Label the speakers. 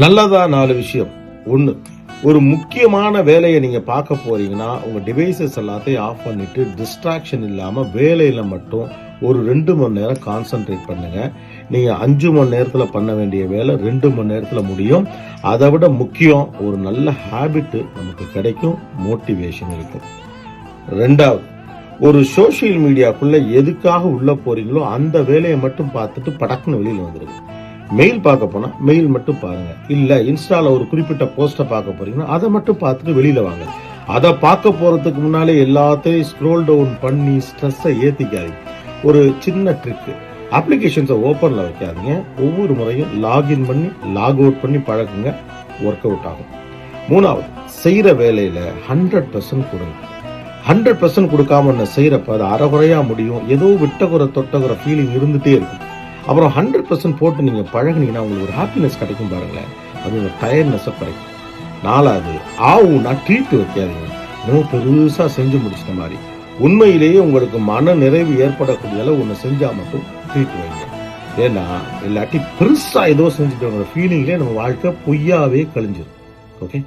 Speaker 1: நல்லதா நாலு விஷயம். ஒன்று ஒரு முக்கியமான வேலையை நீங்க பார்க்க போறீங்கன்னா உங்க டிவைசஸ் எல்லாத்தையும் ஆஃப் பண்ணிட்டு டிஸ்ட்ராக்ஷன் இல்லாம வேலையில மட்டும் ஒரு ரெண்டு மணி நேரம் கான்சென்ட்ரேட் பண்ணுங்க. நீங்க அஞ்சு மணி நேரத்துல பண்ண வேண்டிய வேலை ரெண்டு மணி நேரத்துல முடியும். அதை விட முக்கியம் ஒரு நல்ல ஹாபிட் நமக்கு கிடைக்கும் மோட்டிவேஷன் இருக்கும். ரெண்டாவது ஒரு சோஷியல் மீடியாக்குள்ள எதுக்காக உள்ள போறீங்களோ அந்த வேலையை மட்டும் பார்த்துட்டு படக்குன்னு வெளியில் வந்துருங்க. மெயில் பார்க்க போனா மெயில் மட்டும் பாருங்க. இல்ல இன்ஸ்டால ஒரு குறிப்பிட்ட போஸ்ட்டை பார்க்க போறீங்கன்னா அதை மட்டும் பார்த்துட்டு வெளியில வாங்க. அதை பார்க்க போறதுக்கு முன்னாலே எல்லாத்தையும் ஸ்க்ரோல் டவுன் பண்ணி ஸ்ட்ரெஸ்ஸை ஏத்திக்காதீங்க. ஒரு சின்ன ட்ரிக் அப்ளிகேஷன்ஸை ஓப்பன்ல வைக்காதீங்க. ஒவ்வொரு முறையும் லாகின் பண்ணி லாக் அவுட் பண்ணி பழகுங்க. ஒர்க் அவுட் ஆகும். மூணாவது செய்கிற வேலையில் ஹண்ட்ரட் பர்சன்ட் கொடுங்க. ஹண்ட்ரட் பர்சன்ட் கொடுக்காம ஒன்று செய்யறப்ப அது அறகுறையாக முடியும். ஏதோ விட்டகுற தொட்டகுற ஃபீலிங் இருந்துகிட்டே இருக்கும். அப்புறம் ஹண்ட்ரட் பர்சன்ட் போட்டு நீங்கள் பழகுனீங்கன்னா உங்களுக்கு ஒரு ஹாப்பினஸ் கிடைக்கும் பாருங்களேன். அது உங்கள் டயர்ட்னஸை குறைக்கும். நாலாவது ஆவுனா ட்ரீட் வைக்காதீங்க. இன்னும் பெருசாக செஞ்சு முடிச்சிட்ட மாதிரி. உண்மையிலேயே உங்களுக்கு மன நிறைவு ஏற்படக்கூடிய அளவு ஒன்று செஞ்சால் மட்டும் ட்ரீட் வைங்க. ஏன்னா இல்லாட்டி பெருசாக ஏதோ செஞ்சுட்டு ஃபீலிங்லேயே நம்ம வாழ்க்கை பொய்யாவே கழிஞ்சிடும் ஓகே